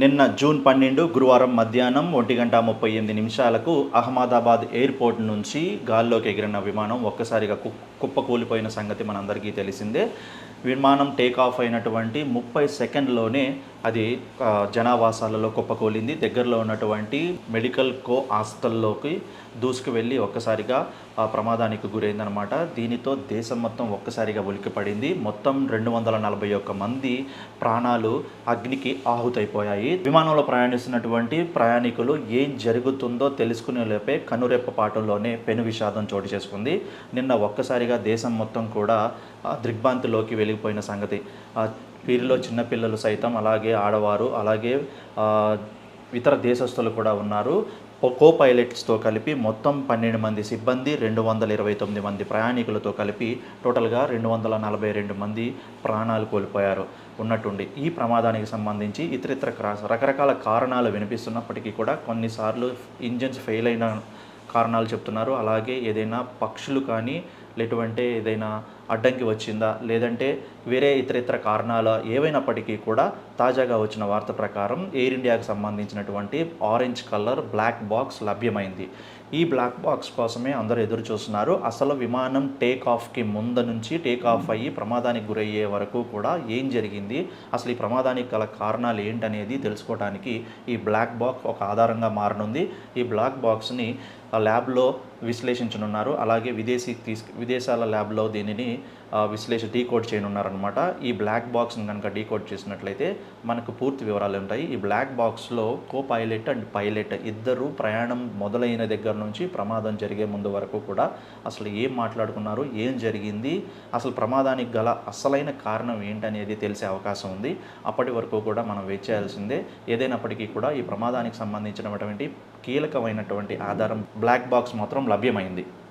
నిన్న జూన్ పన్నెండు గురువారం మధ్యాహ్నం ఒంటి గంట ముప్పై ఎనిమిది నిమిషాలకు అహ్మదాబాద్ ఎయిర్పోర్ట్ నుంచి గాల్లోకి ఎగిరిన విమానం ఒక్కసారిగా కు కుప్పకూలిపోయిన సంగతి మనందరికీ తెలిసిందే. విమానం టేక్ ఆఫ్ అయినటువంటి ముప్పై సెకండ్లోనే అది జనావాసాలలో కుప్పకూలింది. దగ్గరలో ఉన్నటువంటి మెడికల్ కో ఆస్తుల్లోకి దూసుకు వెళ్ళి ఒక్కసారిగా ఆ ప్రమాదానికి గురైందనమాట. దీనితో దేశం మొత్తం ఒక్కసారిగా ఉలికిపడింది మొత్తం రెండు వందల నలభై ఒక్క మంది ప్రాణాలు అగ్నికి ఆహుతైపోయాయి. విమానంలో ప్రయాణిస్తున్నటువంటి ప్రయాణికులు ఏం జరుగుతుందో తెలుసుకునే లోపే కనురెప్ప పాటల్లోనే పెను విషాదం చోటు చేసుకుంది. నిన్న ఒక్కసారిగా దేశం మొత్తం కూడా దిగ్భాంతిలోకి దిగ్భ్రాంతిలోకి వెళ్ళిపోయిన సంగతి. వీరిలో చిన్నపిల్లలు సైతం అలాగే ఆడవారు అలాగే ఇతర దేశస్తులు కూడా ఉన్నారు. కో పైలట్స్తో కలిపి మొత్తం పన్నెండు మంది సిబ్బంది రెండు వందల ఇరవై తొమ్మిది మంది ప్రయాణికులతో కలిపి టోటల్గా రెండు వందల నలభై రెండు మంది ప్రాణాలు కోల్పోయారు. ఉన్నట్టుండి ఈ ప్రమాదానికి సంబంధించి ఇతరితర క్రా- రకరకాల కారణాలు వినిపిస్తున్నప్పటికీ కూడా కొన్నిసార్లు ఇంజన్స్ ఫెయిల్ అయిన కారణాలు చెప్తున్నారు. అలాగే ఏదైనా పక్షులు కానీ లేటువంటి ఏదైనా అడ్డంకి వచ్చిందా? లేదంటే వేరే ఇతర ఇతర కారణాలు ఏవైనప్పటికీ కూడా తాజాగా వచ్చిన వార్త ప్రకారం ఎయిర్ ఇండియాకు సంబంధించినటువంటి ఆరెంజ్ కలర్ బ్లాక్ బాక్స్ లభ్యమైంది. ఈ బ్లాక్ బాక్స్ కోసమే అందరూ ఎదురు చూస్తున్నారు. అసలు విమానం టేక్ ఆఫ్కి ముందు నుంచి టేక్ ఆఫ్ అయ్యి ప్రమాదానికి గురయ్యే వరకు కూడా ఏం జరిగింది? అసలు ఈ ప్రమాదానికి గల కారణాలు ఏంటనేది తెలుసుకోవడానికి ఈ బ్లాక్ బాక్స్ ఒక ఆధారంగా మారనుంది. ఈ బ్లాక్ బాక్స్ని ల్యాబ్లో విశ్లేషించనున్నారు. అలాగే విదేశీ తీసు విదేశాల ల్యాబ్లో దీనిని విశ్లేషణ విశ్లేష డీకోడ్ చేయనున్నారనమాట ఈ బ్లాక్ బాక్స్ని కనుక డీకోడ్ చేసినట్లయితే మనకు పూర్తి వివరాలు ఉంటాయి. ఈ బ్లాక్ బాక్స్లో కో పైలట్ అండ్ పైలట్ ఇద్దరు ప్రయాణం మొదలైన దగ్గర నుంచి ప్రమాదం జరిగే ముందు వరకు కూడా అసలు ఏం మాట్లాడుకున్నారు? ఏం జరిగింది? అసలు ప్రమాదానికి గల అసలైన కారణం ఏంటనేది తెలిసే అవకాశం ఉంది. అప్పటి వరకు కూడా మనం వెయిట్ చేయాల్సిందే. ఏదైనప్పటికీ కూడా ఈ ప్రమాదానికి సంబంధించినటువంటి కీలకమైనటువంటి ఆధారం బ్లాక్ బాక్స్ మాత్రం లభ్యమైంది.